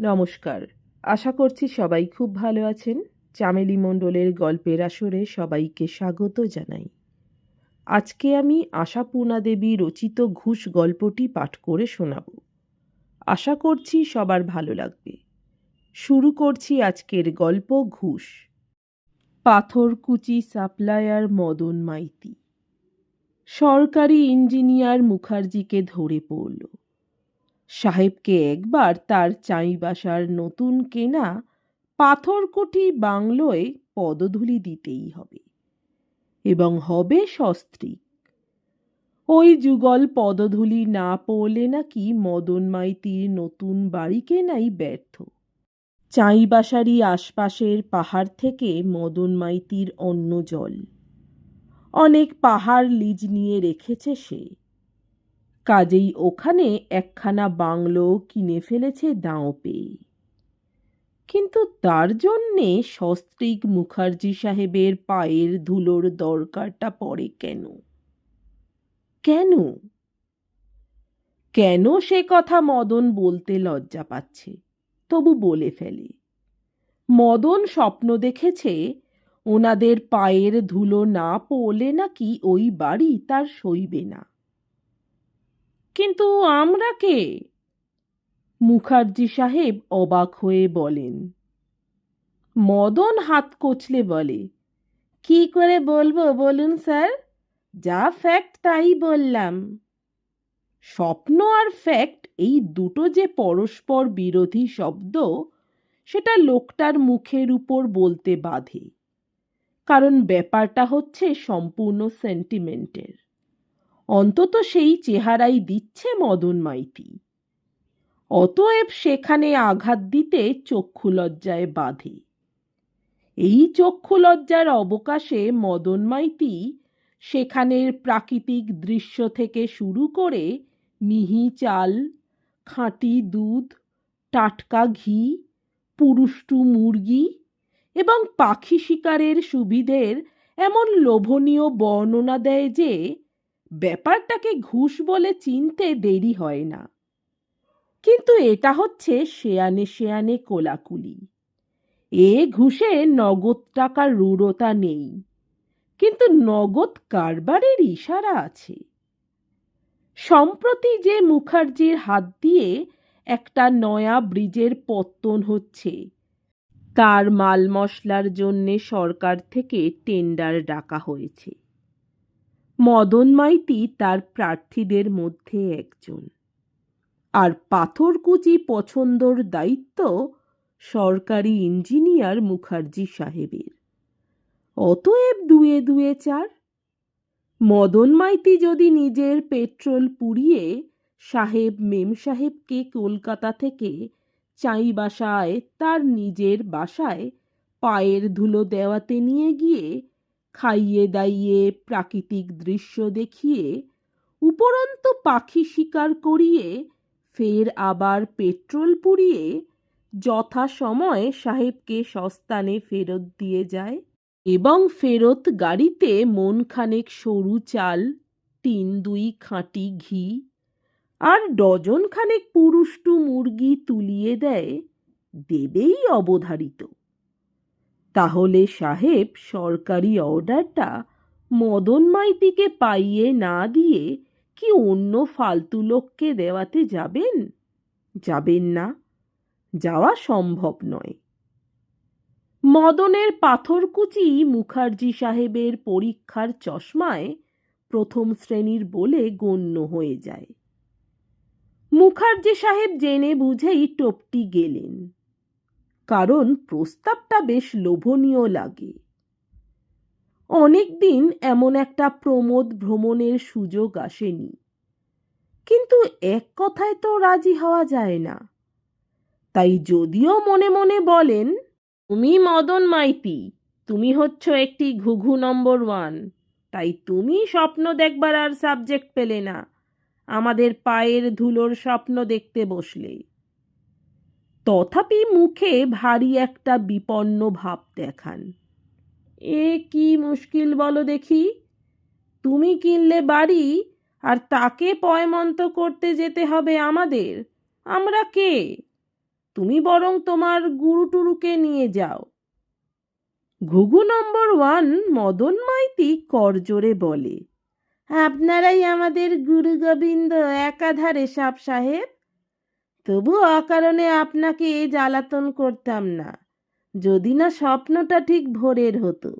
নমস্কার। আশা করছি সবাই খুব ভালো আছেন। চামেলি মণ্ডলের গল্পের আসরে সবাইকে স্বাগত জানাই। আজকে আমি আশাপূর্ণা দেবী রচিত ঘুষ গল্পটি পাঠ করে শোনাব। আশা করছি সবার ভালো লাগবে। শুরু করছি আজকের গল্প ঘুষ। পাথরকুচি সাপ্লায়ার মদন মাইতি। সরকারি ইঞ্জিনিয়ার মুখার্জিকে ধরে পড়ল। সাহেবকে একবার তার চাইবাসার নতুন কেনা পাথরকুটি বাংলোয় পদধূলি দিতেই হবে এবং হবে সস্ত্রীক। ওই যুগল পদধূলি না পড়লে নাকি মদন মাইতির নতুন বাড়ি কেনাই ব্যর্থ। চাইবাসারই আশপাশের পাহাড় থেকে মদন মাইতির অন্য জল। অনেক পাহাড় লিজ নিয়ে রেখেছে সে। কাজেই ওখানে একখানা বাংলো কিনে ফেলেছে দাঁও পেয়ে। কিন্তু তার জন্যে সস্ত্রীক মুখার্জি সাহেবের পায়ের ধুলোর দরকারটা পড়ে কেন? কেন? কেন সে কথা মদন বলতে লজ্জা পাচ্ছে? তবু বলে ফেলে। মদন স্বপ্ন দেখেছে ওনাদের পায়ের ধুলো না পড়লে নাকি ওই বাড়ি তার সইবে না। কিন্তু আমরা কে? মুখার্জি সাহেব অবাক হয়ে বলেন। মদন হাত কচলে বলে, কি করে বলব বলুন স্যার, যা ফ্যাক্ট তাই বললাম। স্বপ্ন আর ফ্যাক্ট এই দুটো যে পরস্পর বিরোধী শব্দ, সেটা লোকটার মুখের উপর বলতে বাধে। কারণ ব্যাপারটা হচ্ছে সম্পূর্ণ সেন্টিমেন্টের অন্তত সেই চেহারাই দিচ্ছে মদন মাইতি। অতএব সেখানে আঘাত দিতে চক্ষু লজ্জায় বাঁধে। এই চক্ষু লজ্জার অবকাশে মদন মাইতি সেখানের প্রাকৃতিক দৃশ্য থেকে শুরু করে মিহি চাল, খাঁটি দুধ, টাটকা ঘি পুরুষ্টু মুরগি এবং পাখি শিকারের সুবিধের এমন লোভনীয় বর্ণনা দেয় যে ব্যাপারটাকে ঘুষ বলে চিনতে দেরি হয় না। কিন্তু এটা হচ্ছে শেয়ানে শেয়ানে কোলাকুলি। এ ঘুষে নগদ টাকার রূঢ়তা নেই। কিন্তু নগদ কারবারের ইশারা আছে। সম্প্রতি যে মুখার্জির হাত দিয়ে একটা নয়া ব্রিজের পত্তন হচ্ছে, তার মাল মশলার জন্যে সরকার থেকে টেন্ডার ডাকা হয়েছে। মদন মাইতি তার প্রার্থীদের মধ্যে একজন। আর পাথরকুচি পছন্দর দায়িত্ব সরকারি ইঞ্জিনিয়ার মুখার্জি সাহেবের। অতএব দুয়ে দুয়ে চার। মদন মাইতি যদি নিজের পেট্রোল পুড়িয়ে সাহেব মেম সাহেবকে কলকাতা থেকে চাই বাসায় তার নিজের বাসায় পায়ের ধুলো দেওয়াতে নিয়ে গিয়ে খাইয়ে দাইয়ে প্রাকৃতিক দৃশ্য দেখিয়ে উপরন্ত পাখি শিকার করিয়ে ফের আবার পেট্রোল পুড়িয়ে যথাসময়ে সাহেবকে সস্তানে ফেরত দিয়ে যায় এবং ফেরত গাড়িতে মনখানেক সরু চাল, তিন দুই খাঁটি ঘি আর ডজন খানেক পুরুষ্টু মুরগি তুলিয়ে দেয়, দেবেই অবধারিত। তাহলে সাহেব সরকারি অর্ডারটা মদন মাইতিকে পাইয়ে না দিয়ে কি অন্য ফালতু লোককে দেওয়াতে যাবেন? যাবেন না। যাওয়া সম্ভব নয়। মদনের পাথরকুচি মুখার্জি সাহেবের পরীক্ষার চশমায় প্রথম শ্রেণির বলে গণ্য হয়ে যায়। মুখার্জি সাহেব জেনে বুঝেই টপটি গেলেন। কারণ প্রস্তাবটা বেশ লোভনীয় লাগে। অনেকদিন এমন একটা প্রমোদ ভ্রমণের সুযোগ আসেনি। কিন্তু এক কথায় তো রাজি হওয়া যায় না। তাই যদিও মনে মনে বলেন, তুমি মদন মাইতি, তুমি হচ্ছ একটি ঘুঘু নম্বর ওয়ান। তাই তুমি স্বপ্ন দেখবার আর সাবজেক্ট পেলে না। আমাদের পায়ের ধুলোর স্বপ্ন দেখতে বসলে। তথাপি মুখে ভারী একটা বিপন্ন ভাব দেখান। এ কি মুশকিল বলো দেখি। তুমি কিনলে বাড়ি আর তাকে পয়মন্ত করতে যেতে হবে আমাদের। আমরা কে? তুমি বরং তোমার গুরু টুরুকে নিয়ে যাও। ঘুঘু নম্বর ওয়ান মদন মাইতি করজোরে বলে, আপনারাই আমাদের গুরু গোবিন্দ একাধারে সাপ সাহেব। তবু অকারণে আপনাকে এ জ্বালাতন করতাম না। যদি না স্বপ্নটা ঠিক ভোরের হতো।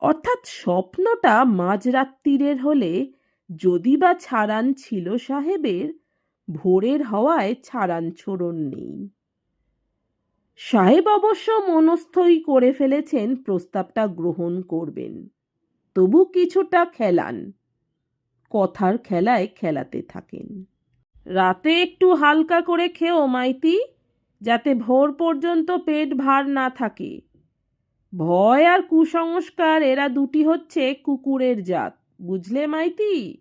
অর্থাৎ স্বপ্নটা মাঝরাত্রিরের হলে যদি বা ছাড়ান ছিল সাহেবের, ভোরের হওয়ায় ছাড়ান ছোড়ন নেই। সাহেব অবশ্য মনস্থই করে ফেলেছেন, প্রস্তাবটা গ্রহণ করবেন। তবু কিছুটা খেলান। কথার খেলায় খেলাতে থাকেন। রাতে একটু হালকা করে খেও, মাইতি, যাতে ভোর পর্যন্ত পেট ভার না থাকে। ভয় আর কুসংস্কার, এরা দুটি হচ্ছে কুকুরের জাত। বুঝলে, মাইতি?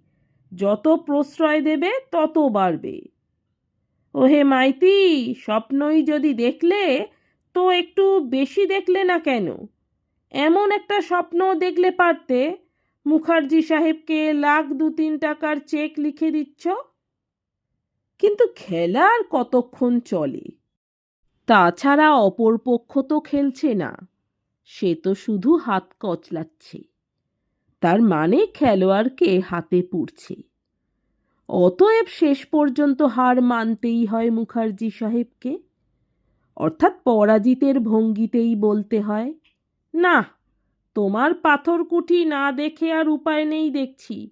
যত প্রশ্রয় দেবে, তত বাড়বে। ওহে, মাইতি, স্বপ্নই যদি দেখলে, তো একটু বেশি দেখলে না কেন? এমন একটা স্বপ্ন দেখলে পারতে, মুখার্জি সাহেবকে লাখ দু তিন টাকার চেক লিখে দিচ্ছ? কিন্তু খেলা আর কতক্ষণ চলে? তাছাড়া অপর পক্ষ তো খেলছে না। সে তো শুধু হাত কচলাচ্ছে। তার মানে খেলোয়াড়কে হাতে পুড়ছে। অতএব শেষ পর্যন্ত হার মানতেই হয় মুখার্জি সাহেবকে। অর্থাৎ পরাজিতের ভঙ্গিতেই বলতে হয়, না, তোমার পাথরকুঠি না দেখে আর উপায় নেই দেখছি।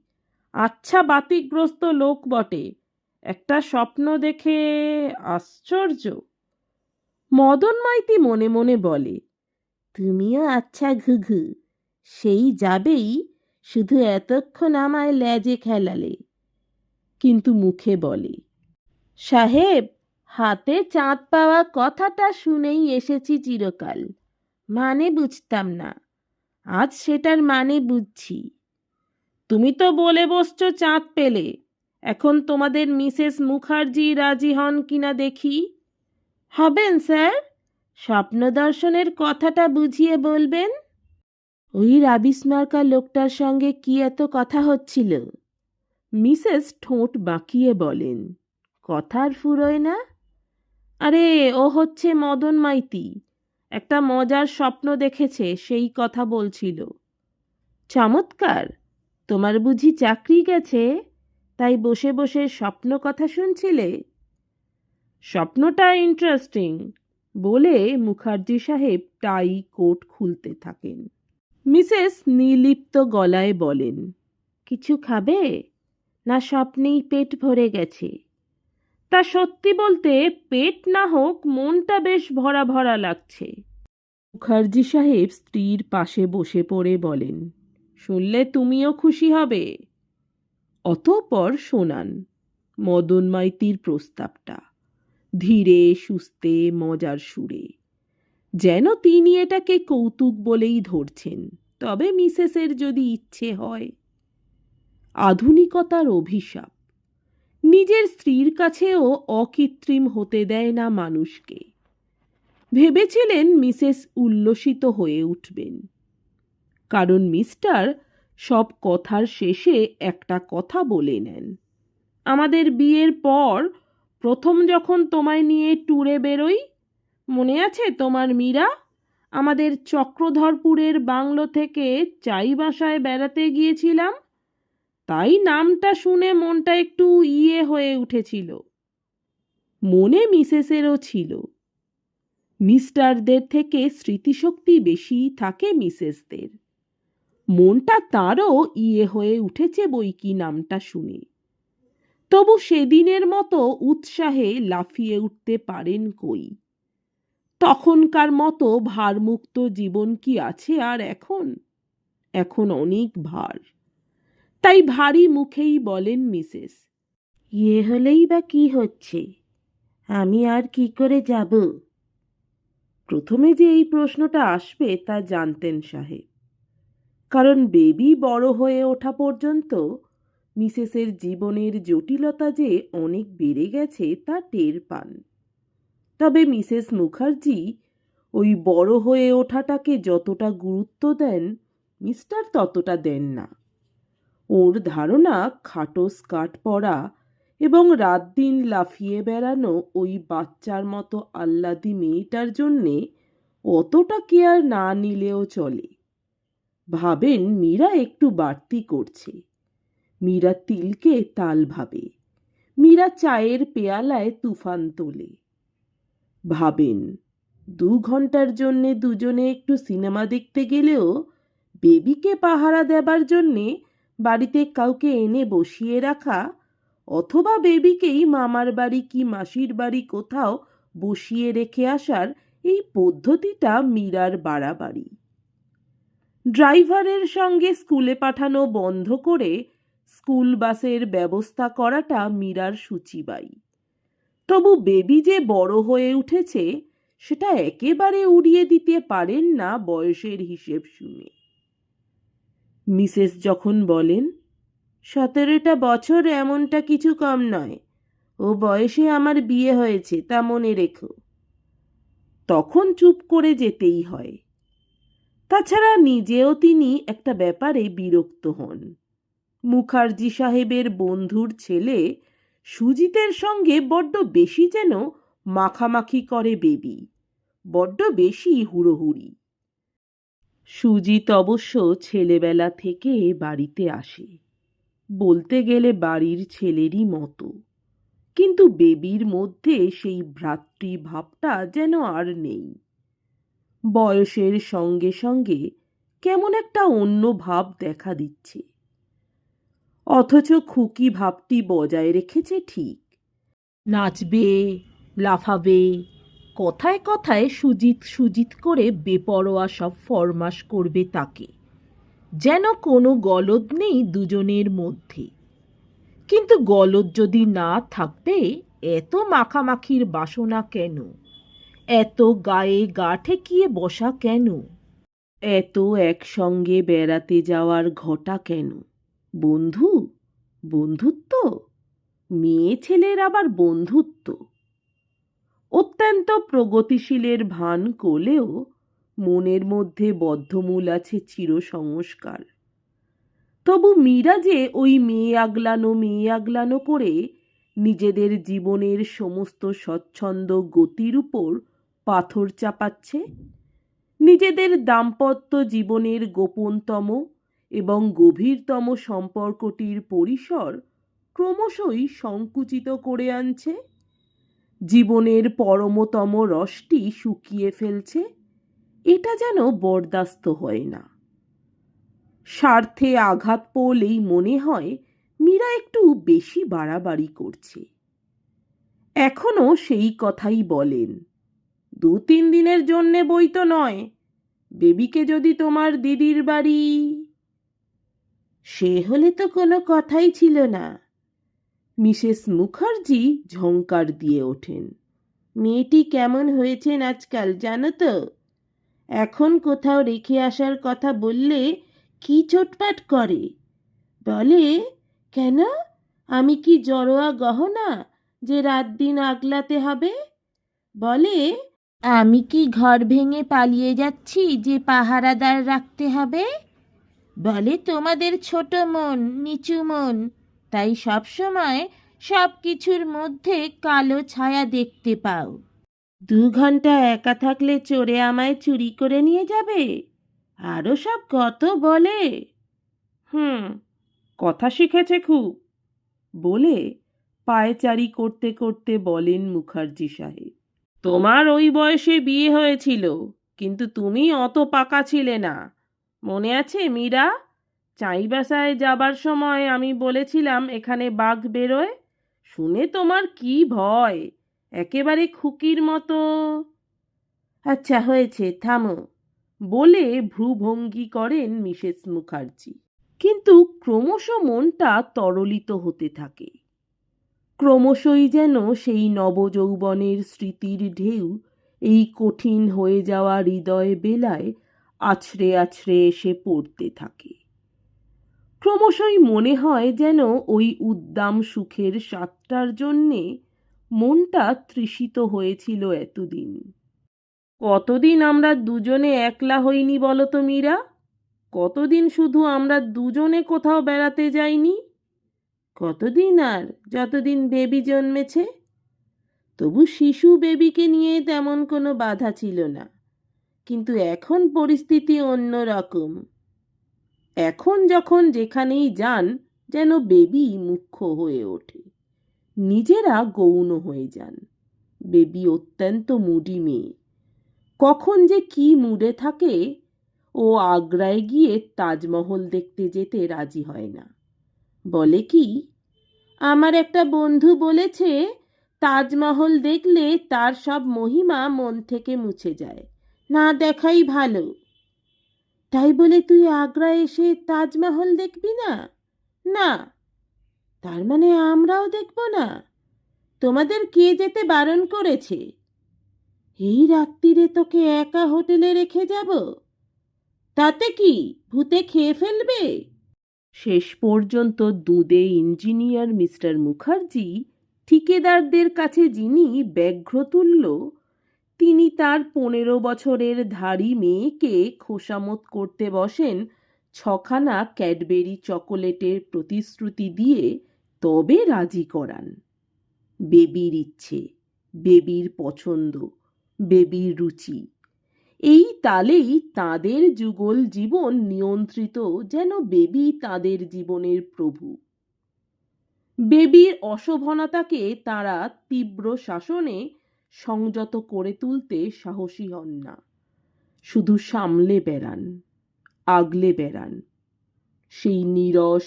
আচ্ছা বাতিগ্রস্ত লোক বটে একটা স্বপ্ন দেখে আশ্চর্য। মদন মাইতি মনে মনে বলে, তুমিও আচ্ছা ঘুঘু, সেই যাবেই শুধু এতক্ষণ আমায় লেজে খেলালে। কিন্তু মুখে বলে, সাহেব, হাতে চাঁদ পাওয়া কথাটা শুনেই এসেছি চিরকাল মানে বুঝতাম না, আজ সেটার মানে বুঝছি। তুমি তো বলে বসছো চাঁদ পেলে এখন তোমাদের মিসেস মুখার্জি রাজি হন কিনা দেখি। হবেন, স্যার? স্বপ্ন দর্শনের কথাটা বুঝিয়ে বলবেন? ওই রাবিসমার্কা লোকটার সঙ্গে কি এত কথা হচ্ছিল? মিসেস ঠোঁট বাঁকিয়ে বলেন, কথার ফুরোয় না? আরে, ও হচ্ছে মদন মাইতি। একটা মজার স্বপ্ন দেখেছে, সেই কথা বলছিল। চমৎকার! তোমার বুঝি চাকরি গেছে? তাই বসে বসে স্বপ্ন কথা শুনছিলে? স্বপ্নটা ইন্টারেস্টিং বলে মুখার্জি সাহেব টাই কোট খুলতে থাকেন। মিসেস নিলিপ্ত গলায় বলেন, কিছু খাবে? না স্বপ্নেই পেট ভরে গেছে। তা সত্যি বলতে পেট না হোক মনটা বেশ ভরা ভরা লাগছে। মুখার্জি সাহেব স্ত্রীর পাশে বসে পড়ে বলেন, শুনলে তুমিও খুশি হবে। অতঃপর শোনান মদন মাইতির প্রস্তাবটা। ধীরে, সুস্থে, মজার সুরে। যেন তিনি এটাকে কৌতুক বলেই ধরছেন, তবে মিসেসের যদি ইচ্ছে হয়। আধুনিকতার অভিশাপ। নিজের স্ত্রীর কাছেও অকৃত্রিম হতে দেয় না মানুষকে। ভেবেছিলেন মিসেস উল্লসিত হয়ে উঠবেন। কারণ মিস্টার সব কথার শেষে একটা কথা বলে নেন। আমাদের বিয়ের পর প্রথম যখন তোমায় নিয়ে ট্যুরে বেরোই, মনে আছে তোমার মীরা? আমাদের চক্রধরপুরের বাংলো থেকে চাইবাসায় বেড়াতে গিয়েছিলাম। তাই নামটা শুনে মনটা একটু ইয়ে হয়ে উঠেছিল। মনে মিসেসেরও ছিল। মিস্টারদের থেকে স্মৃতিশক্তি বেশি থাকে মিসেসদের। মনটা তারও ইয়ে হয়ে উঠেছে বই কি নামটা শুনে। তবু সেদিনের মতো উৎসাহে লাফিয়ে উঠতে পারেন কই? তখনকার মতো ভারমুক্ত জীবন কি আছে আর এখন? এখন অনেক ভার। তাই ভারী মুখেই বলেন মিসেস ইয়ে হলেই বা কি হচ্ছে? আমি আর কি করে যাব? প্রথমে যে এই প্রশ্নটা আসবে তা জানতেন সাহেব। কারণ বেবি বড় হয়ে ওঠা পর্যন্ত মিসেসের জীবনের জটিলতা যে অনেক বেড়ে গেছে তা টের পান। তবে মিসেস মুখার্জি ওই বড় হয়ে ওঠাটাকে যতটা গুরুত্ব দেন, মিস্টার ততটা দেন না। ওর ধারণা খাটো স্কার্ট পরা এবং রাত দিন লাফিয়ে বেড়ানো ওই বাচ্চার মতো আহ্লাদি মেয়েটার জন্যে অতটা কেয়ার না নিলেও চলে। ভাবেন মীরা একটু বাড়তি করছে। মীরা তিলকে তাল ভাবে। মীরা চায়ের পেয়ালায় তুফান তোলে। ভাবেন, দু ঘণ্টার জন্যে দুজনে একটু সিনেমা দেখতে গেলেও বেবিকে পাহারা দেবার জন্যে বাড়িতে কাউকে এনে বসিয়ে রাখা অথবা বেবিকেই মামার বাড়ি কি মাসির বাড়ি কোথাও বসিয়ে রেখে আসার এই পদ্ধতিটা মীরার বাড়াবাড়ি। ড্রাইভারের সঙ্গে স্কুলে পাঠানো বন্ধ করে স্কুল বাসের ব্যবস্থা করাটা মীরার সূচিবাই। তবু বেবি যে বড় হয়ে উঠেছে, সেটা একেবারে উড়িয়ে দিতে পারেন না বয়সের হিসেব শুনে। মিসেস যখন বলেন, সতেরোটা বছর এমনটা কিছু কম নয়, ও বয়সে আমার বিয়ে হয়েছে, তা মনে রেখো। তখন চুপ করে যেতেই হয়। তাছাড়া নিজেও তিনি একটা ব্যাপারে বিরক্ত হন। মুখার্জি সাহেবের বন্ধুর ছেলে সুজিতের সঙ্গে বড্ড বেশি যেন মাখামাখি করে বেবি, বড্ড বেশি হুড়োহুড়ি। সুজিত অবশ্য ছেলেবেলা থেকে বাড়িতে আসে। বলতে গেলে বাড়ির ছেলেরই মতো। কিন্তু বেবির মধ্যে সেই ভ্রাতৃভাবটা যেন আর নেই। বয়সের সঙ্গে সঙ্গে কেমন একটা অন্য ভাব দেখা দিচ্ছে। অথচ খুকি ভাবটি বজায় রেখেছে ঠিক। নাচবে, লাফাবে, কথায় কথায় সুজিত সুজিত করে বেপরোয়া সব ফরমাস করবে তাকে। যেন কোনো গলদ নেই দুজনের মধ্যে। কিন্তু গলদ যদি না থাকবে, এত মাখামাখির বাসনা কেন? এত গায়ে গা ঠেকিয়ে বসা কেন? এত একসঙ্গে বেড়াতে যাওয়ার ঘটা কেন? বন্ধু, বন্ধুত্ব? মেয়ে ছেলের আবার বন্ধুত্ব? অত্যন্ত প্রগতিশীলের ভান করলেও মনের মধ্যে বদ্ধমূল আছে চিরসংস্কার। তবু মীরা যে ওই মেয়ে আগলানো মেয়ে আগলানো করে নিজেদের জীবনের সমস্ত স্বচ্ছন্দ গতির উপর পাথর চাপাচ্ছে। নিজেদের দাম্পত্য জীবনের গোপনতম এবং গভীরতম সম্পর্কটির পরিসর ক্রমশই সংকুচিত করে আনছে। জীবনের পরমতম রসটি শুকিয়ে ফেলছে। এটা যেন বরদাস্ত হয় না। স্বার্থে আঘাত পড়লেই মনে হয় মীরা একটু বেশি বাড়াবাড়ি করছে। এখনও সেই কথাই বলেন। দু তিন দিনের জন্যে বই তো নয়। বেবিকে যদি তোমার দিদির বাড়ি। সে হলে তো কোনো কথাই ছিল না। মিসেস মুখার্জি ঝঙ্কার দিয়ে ওঠেন। মেয়েটি কেমন হয়েছেন আজকাল জানো তো? এখন কোথাও রেখে আসার কথা বললে কি চটপাট করে? বলে, কেন? আমি কি জড়োয়া গহনা যে রাত দিন আগলাতে হবে? বলে আমি কি ঘর ভেঙে পালিয়ে যাচ্ছি যে পাহারাদার রাখতে হবে? বলে, তোমাদের ছোট মন, নিচু মন। তাই সব সময় সব কিছুর মধ্যে কালো ছায়া দেখতে পাও। দু ঘণ্টা একা থাকলে চোরে আমায় চুরি করে নিয়ে যাবে? আরও সব কত বলে? হুম, কথা শিখেছে খুব। বলে পায়চারি করতে করতে বলেন মুখার্জি সাহেব। তোমার ওই বয়সে বিয়ে হয়েছিল, কিন্তু তুমি অত পাকা ছিলে না। মনে আছে মীরা? চাইবাসায় যাবার সময় আমি বলেছিলাম এখানে বাঘ বেরোয়। শুনে তোমার কি ভয়? একেবারে খুকির মতো। আচ্ছা হয়েছে, থামো, বলে ভ্রুভঙ্গি করেন মিসেস মুখার্জি। কিন্তু ক্রমশ মনটা তরলিত হতে থাকে। ক্রমশই যেন সেই নবযৌবনের স্মৃতির ঢেউ এই কঠিন হয়ে যাওয়া হৃদয় বেলায় আছড়ে আছড়ে এসে পড়তে থাকে। ক্রমশই মনে হয় যেন ওই উদ্দাম সুখের স্বাদটার জন্যে মনটা তৃষিত হয়েছিল এতদিন। কতদিন আমরা দুজনে একলা হইনি বলো তো মীরা? কতদিন শুধু আমরা দুজনে কোথাও বেড়াতে যাইনি? কতদিন আর? যতদিন বেবি জন্মেছে? তবু শিশু বেবিকে নিয়ে তেমন কোনো বাধা ছিল না। কিন্তু এখন পরিস্থিতি অন্য রকম। এখন যখন যেখানেই যান, যেন বেবি মুখ্য হয়ে ওঠে। নিজেরা গৌণ হয়ে যান। বেবি অত্যন্ত মুডি মেয়ে। কখন যে কি মুডে থাকে, ও আগ্রায় গিয়ে তাজমহল দেখতে যেতে রাজি হয় না। বলে কি? আমার একটা বন্ধু বলেছে, তাজমহল দেখলে তার সব মহিমা মন থেকে মুছে যায়। না দেখাই ভালো। তাই বলে তুই আগ্রা এসে তাজমহল দেখবি না? না। তার মানে আমরাও দেখব না? তোমাদের কে যেতে বারণ করেছে? এই রাত্রিরে তোকে একা হোটেলে রেখে যাব? তাতে কি, ভূতে খেয়ে ফেলবে? শেষ পর্যন্ত দুদে ইঞ্জিনিয়ার মিস্টার মুখার্জি, ঠিকেদারদের কাছে যিনি ব্যঘ্র তুল্য, তিনি তার পনেরো বছরের ধাড়ি মেয়েকে খোসামত করতে বসেন ছখানা ক্যাডবেরি চকোলেটের প্রতিশ্রুতি দিয়ে তবে রাজি করান। বেবির ইচ্ছে, বেবির পছন্দ, বেবির রুচি। এই তালেই তাদের যুগল জীবন নিয়ন্ত্রিত যেন বেবি তাদের জীবনের প্রভু। বেবির অশোভনতাকে তারা তীব্র শাসনে সংযত করে তুলতে সাহসী হন না। শুধু সামলে বেড়ান, আগলে বেড়ান। সেই নিরস,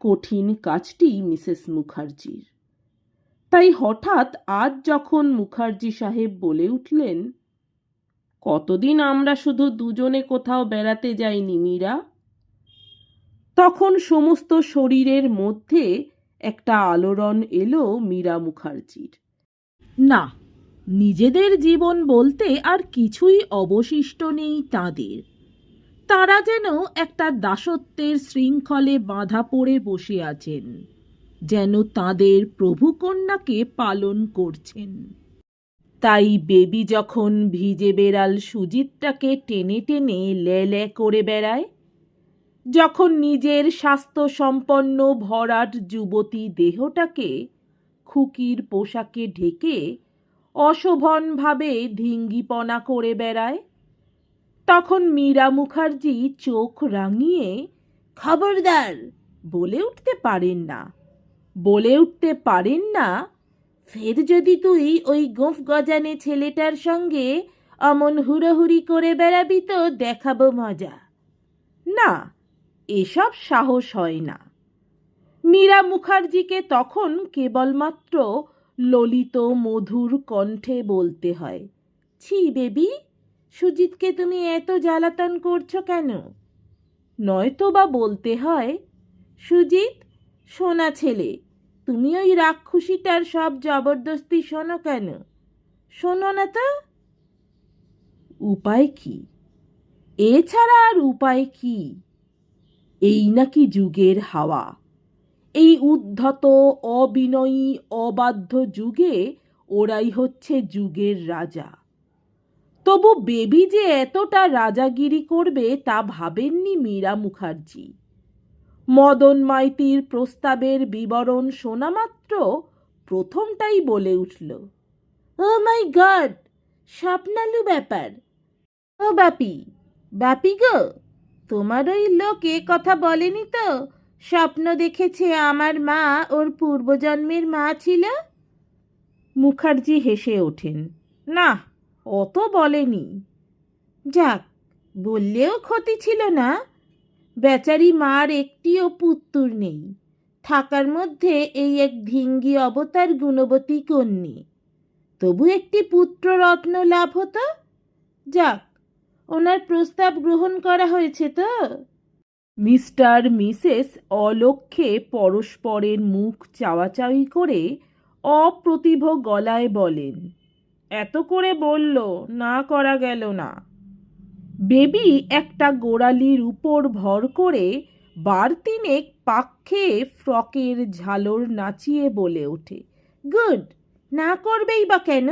কঠিন কাজটি মিসেস মুখার্জির। তাই হঠাৎ আজ যখন মুখার্জি সাহেব বলে উঠলেন কতদিন আমরা শুধু দুজনে কোথাও বেড়াতে যাইনি, মীরা? তখন সমস্ত শরীরের মধ্যে একটা আলোড়ন এলো মীরা মুখার্জির। না, নিজেদের জীবন বলতে আর কিছুই অবশিষ্ট নেই তাদের। তারা যেন একটা দাসত্বের শৃঙ্খলে বাঁধা পড়ে বসে আছেন, যেন তাদের প্রভুকন্যাকে পালন করছেন। তাই বেবি যখন ভিজে বেড়াল সুজিতটাকে টেনে টেনে লে করে বেড়ায়। যখন নিজের স্বাস্থ্য সম্পন্ন ভরাট যুবতী দেহটাকে খুকির পোশাকে ঢেকে অশোভনভাবে ঢিঙ্গিপনা করে বেড়ায়, তখন মীরা মুখার্জি চোখ রাঙিয়ে, খবরদার, বলে উঠতে পারেন না, বলে উঠতে পারেন না ফের যদি তুই ওই গোফ গজানে ছেলেটার সঙ্গে অমন হুড়োহুড়ি করে বেড়াবি তো দেখাবো মজা। না, এসব সাহস হয় না। মীরা মুখার্জিকে তখন কেবলমাত্র ললিত মধুর কণ্ঠে বলতে হয়, ছি বেবি, সুজিতকে তুমি এত জ্বালাতন করছ কেন? নয়তো বা বলতে হয়, সুজিত, সোনা ছেলে তুমি ওই রাক্ষসীটার সব জবরদস্তি শোনো কেন? শোনো না তো। উপায় কি? এছাড়া আর উপায় কি? এই নাকি যুগের হাওয়া। এই উদ্ধত, অবিনয়ী, অবাধ্য যুগে ওরাই হচ্ছে যুগের রাজা। তবু বেবি যে এতটা রাজাগিরি করবে তা ভাবেননি মীরা মুখার্জি। মদন মাইতির প্রস্তাবের বিবরণ শোনা মাত্র প্রথমটাই বলে উঠল, ও মাই গড, স্বপ্নালু ব্যাপার। ও বাপি বাপি গো, তোমার ওই লোক এ কথা বলেনি তো? স্বপ্ন দেখেছে আমার মা, ওর পূর্বজন্মের মা ছিল? মুখার্জি হেসে ওঠেন, না, অত বলেনি। যাক, বললেও ক্ষতি ছিল না। বেচারি মার একটিও পুত্তুর নেই। থাকার মধ্যে এই এক ধিঙ্গি অবতার গুণবতী কন্যে। তবু একটি পুত্র রত্ন লাভ হতো? যাক, ওনার প্রস্তাব গ্রহণ করা হয়েছে তো? মিস্টার, মিসেস অলক্ষ্যে পরস্পরের মুখ চাওয়াচাওয়ি করে অপ্রতিভ গলায় বলেন, এত করে বলল, না করা গেল না। বেবি একটা গোড়ালির উপর ভর করে বার তিনেক পাক খেয়ে ফ্রকের ঝালর নাচিয়ে বলে ওঠে। গুড, না করবেই বা কেন?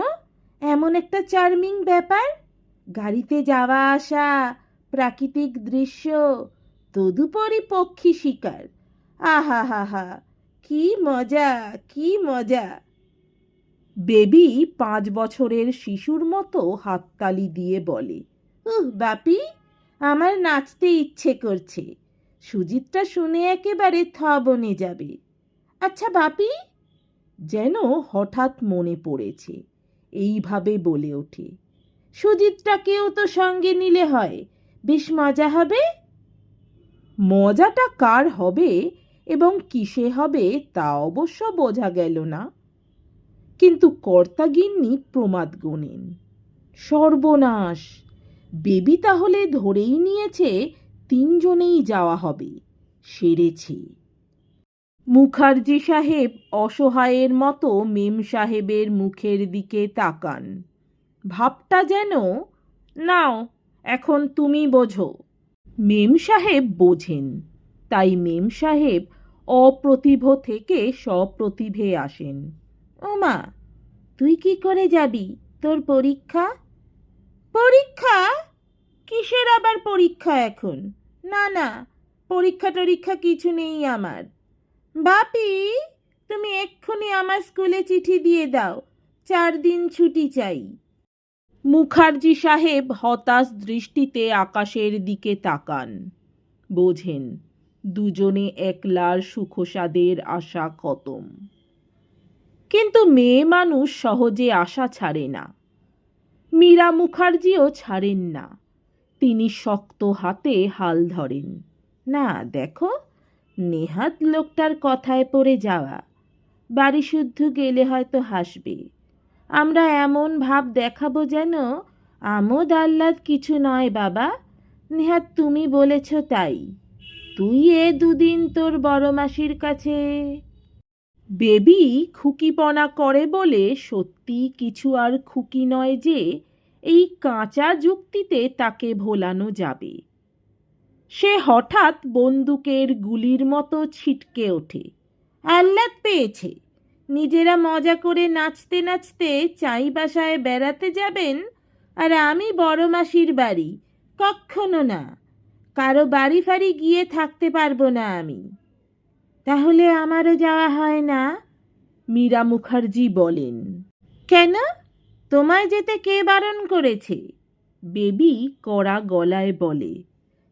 এমন একটা চার্মিং ব্যাপার? গাড়িতে যাওয়া আসা, প্রাকৃতিক দৃশ্য, তদুপরি পক্ষী শিকার। আহা হা হা, কি মজা কি মজা। বেবি পাঁচ বছরের শিশুর মতো হাততালি দিয়ে বলে উহ, বাপি, আমার নাচতে ইচ্ছে করছে। সুজিতটা শুনে একেবারে থ বনে যাবে। আচ্ছা বাপি? যেন হঠাৎ মনে পড়েছে, এইভাবে বলে ওঠে। সুজিতটাকেও তো সঙ্গে নিলে হয়, বেশ মজা হবে? মজাটা কার হবে এবং কিসে হবে তা অবশ্য বোঝা গেল না। কিন্তু কর্তাগিন্নি প্রমাদ গোনেন, সর্বনাশ! বেবি তাহলে ধরেই নিয়েছে তিনজনেই যাওয়া হবে, সেরেছে। মুখার্জি সাহেব অসহায়ের মতো মেম সাহেবের মুখের দিকে তাকান। ভাবটা যেন, নাও, এখন তুমি বোঝো। মেম সাহেব বোঝেন, তাই মেম সাহেব অপ্রতিভ থেকে সপ্রতিভে আসেন। ওমা, তুই কি করে যাবি? তোর পরীক্ষা? পরীক্ষা? কিসের আবার পরীক্ষা এখন? না না, পরীক্ষা টরীক্ষা কিছু নেই আমার। বাপি, তুমি এক্ষুনি আমার স্কুলে চিঠি দিয়ে দাও, চার দিন ছুটি চাই। মুখার্জি সাহেব হতাশ দৃষ্টিতে আকাশের দিকে তাকান। বোঝেন, দুজনে একলার সুখসাদের আশা খতম। কিন্তু মেয়ে মানুষ সহজে আশা ছাড়ে না। মীরা মুখার্জিও ছাড়েন না। তিনি শক্ত হাতে হাল ধরেন। না, দেখো, নেহাত লোকটার কথায় পড়ে যাওয়া। বাড়ি শুদ্ধ গেলে হয়তো হাসবে। আমরা এমন ভাব দেখাবো যেন আমোদ আহ্লাদ কিছু নয় বাবা। নেহাত তুমি বলেছ তাই। তুই এ দুদিন তোর বড় মাসির কাছে বেবি খুকিপনা করে বলে সত্যি কিছু আর খুকি নয় যে এই কাঁচা যুক্তিতে তাকে ভোলানো যাবে। সে হঠাৎ বন্দুকের গুলির মতো ছিটকে ওঠে। আহ্লাদ পেয়েছে। নিজেরা মজা করে নাচতে নাচতে চাই বাসায় বেড়াতে যাবেন আর আমি বড় মাসির বাড়ি, কক্ষনো না। কারও বাড়ি ফাড়ি গিয়ে থাকতে পারব না আমি। তাহলে আমারও যাওয়া হয় না? মীরা মুখার্জি বলেন। কেন? তোমায় যেতে কে বারণ করেছে? বেবি কড়া গলায় বলে।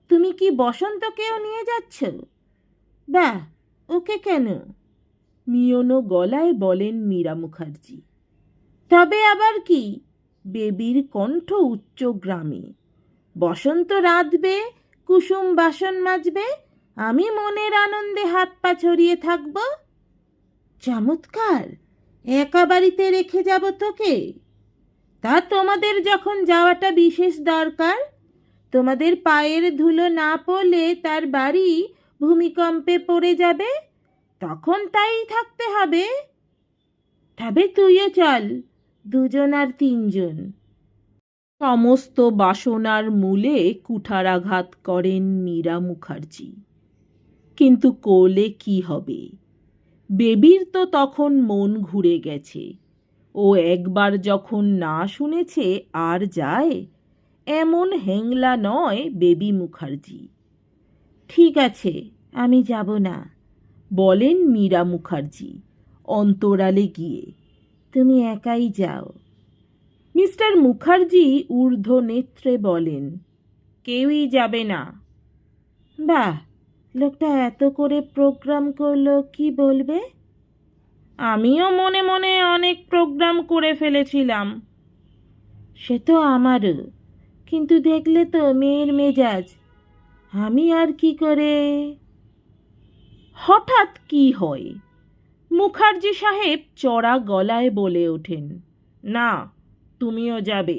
তুমি কি বসন্তকেও নিয়ে যাচ্ছ? বাহ, ওকে কেন? মিয়নো গলায় বলেন মীরা মুখার্জি। তবে আবার কি? বেবির কণ্ঠ উচ্চ গ্রামে। বসন্ত রাঁধবে, কুসুম বাসন মাজবে আমি মনের আনন্দে হাত পা ছড়িয়ে থাকব। চমৎকার! একা বাড়িতে রেখে যাব তোকে। তা তোমাদের যখন যাওয়াটা বিশেষ দরকার, তোমাদের পায়ের ধুলো না পড়লে তার বাড়ি ভূমিকম্পে পড়ে যাবে, তখন তাই থাকতে হবে। তবে তুইও চল, দুজন আর তিনজন। সমস্ত বাসনার মূলে কুঠারাঘাত করেন মীরা মুখার্জি। কিন্তু কোলে কি হবে? বেবির তো তখন মন ঘুরে গেছে। ও একবার যখন না শুনেছে, আর যায়? এমন হেংলা নয় বেবি মুখার্জি। ঠিক আছে, আমি যাব না, বলেন মীরা মুখার্জি, অন্তরালে গিয়ে। তুমি একাই যাও। মিস্টার মুখার্জি ঊর্ধ্ব নেত্রে বলেন, কেউই যাবে না। বাহ! লোকটা এত করে প্রোগ্রাম করল, কি বলবে? আমিও মনে মনে অনেক প্রোগ্রাম করে ফেলেছিলাম। সে তো আমারও, কিন্তু দেখলে তো মেয়ের মেজাজ। আমি আর কি করে? হঠাৎ কি হয়? মুখার্জি সাহেব চড়া গলায় বলে ওঠেন, না, তুমিও যাবে।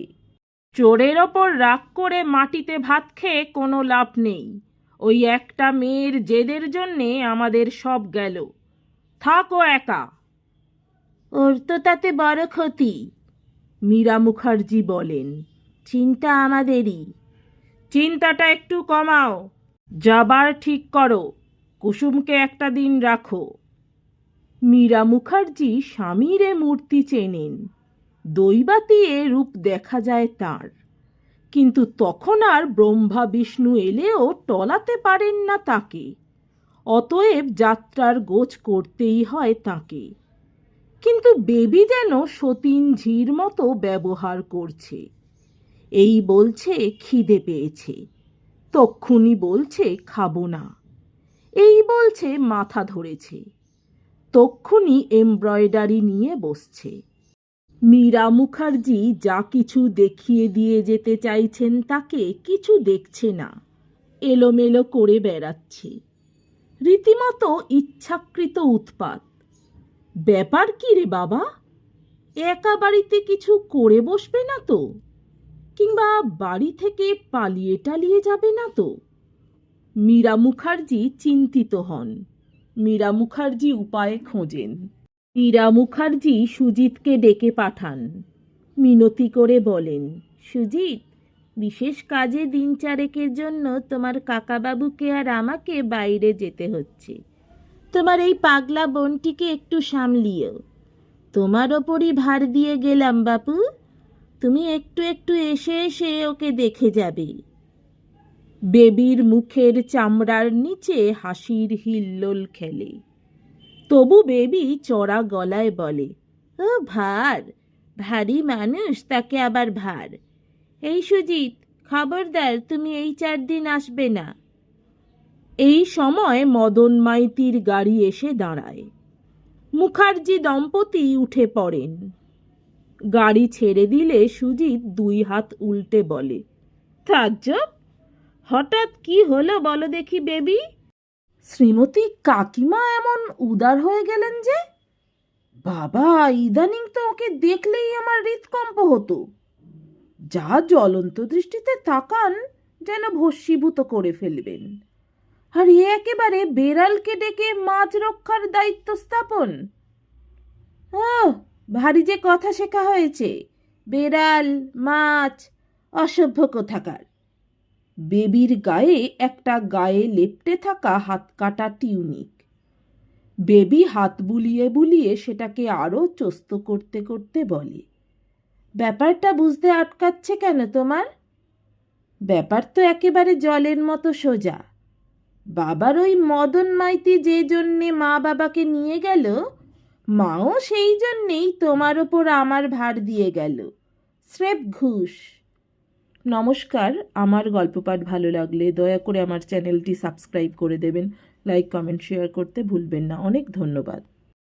চোরের ওপর রাগ করে মাটিতে ভাত খেয়ে কোনো লাভ নেই। ওই একটা মেয়ের জেদের জন্যে আমাদের সব গেল। থাকো একা। ওর তো তাতে বড় ক্ষতি। মীরা মুখার্জি বলেন চিন্তা আমাদেরই। চিন্তাটা একটু কমাও। যাবার ঠিক করো কুসুমকে একটা দিন রাখো। মীরা মুখার্জি স্বামীর মূর্তি চেনেন দৈবাতীয়ে রূপ দেখা যায় তার। কিন্তু তখন আর ব্রহ্মা বিষ্ণু এলেও টলাতে পারেন না তাকে। অতএব যাত্রার গোছ করতেই হয় তাকে। কিন্তু বেবি যেন সতীন ঝির মতো ব্যবহার করছে। এই বলছে, খিদে পেয়েছে। তক্ষুনি বলছে, খাব না। এই বলছে, মাথা ধরেছে। তক্ষুনি এমব্রয়ডারি নিয়ে বসছে। মীরা মুখার্জি যা কিছু দেখিয়ে দিয়ে যেতে চাইছেন তাকে কিছু দেখছে না। এলোমেলো করে বেড়াচ্ছে। রীতিমতো ইচ্ছাকৃত উৎপাত। ব্যাপার কি রে বাবা? একা বাড়িতে কিছু করে বসবে না তো? কিংবা বাড়ি থেকে পালিয়ে টালিয়ে যাবে না তো? মীরা মুখার্জি চিন্তিত হন। মীরা মুখার্জি উপায় খোঁজেন। মীরা মুখার্জি সুজিতকে ডেকে পাঠান। মিনতি করে বলেন, সুজিত, বিশেষ কাজে দিন চারেকের জন্য তোমার কাকাবাবুকে আর আমাকে বাইরে যেতে হচ্ছে। তোমার এই পাগলা বোনটিকে একটু সামলিও। তোমার ওপরই ভার দিয়ে গেলাম বাপু। তুমি একটু একটু এসে এসে ওকে দেখে যাবে। বেবির মুখের চামড়ার নিচে হাসির হিল্লোল খেলে। তবু বেবি চড়া গলায় বলে, ও ভার, ভারী মানুষ তাকে আবার ভার। এই সুজিত, খবরদার, তুমি এই চার দিন আসবে না। এই সময় মদন মাইতির গাড়ি এসে দাঁড়ায়। মুখার্জি দম্পতি উঠে পড়েন। গাড়ি ছেড়ে দিলে সুজিত দুই হাত উল্টে বলে তাজ্জব হঠাৎ কি হলো বলো দেখি বেবি? শ্রীমতী কাকিমা এমন উদার হয়ে গেলেন যে, বাবা, ইদানিং তো ওকে দেখলেই আমার হৃদকম্প হতো। যা জ্বলন্ত দৃষ্টিতে তাকান, যেন ভস্মীভূত করে ফেলবেন। আর এ একেবারে বেড়ালকে ডেকে মাছ রক্ষার দায়িত্ব স্থাপন? ও ভারী যে কথা শেখা হয়েছে। বেড়াল, মাছ, অসভ্য কোথাকার। বেবির গায়ে একটা গায়ে লেপটে থাকা হাত কাটা টিউনিক। বেবি হাত বুলিয়ে বুলিয়ে সেটাকে আরও চস্ত করতে করতে বলে, ব্যাপারটা বুঝতে আটকাচ্ছে কেন তোমার? ব্যাপার তো একেবারে জলের মতো সোজা। বাবার ওই মদন মাইতি যে জন্যে মা বাবাকে নিয়ে গেল, মাও সেই জন্যেই তোমার ওপর আমার ভার দিয়ে গেল। স্রেফ ঘুষ। নমস্কার, আমার গল্প পাঠ ভালো লাগলে দয়া করে আমার চ্যানেলটি সাবস্ক্রাইব করে দেবেন। লাইক, কমেন্ট, শেয়ার করতে ভুলবেন না। অনেক ধন্যবাদ।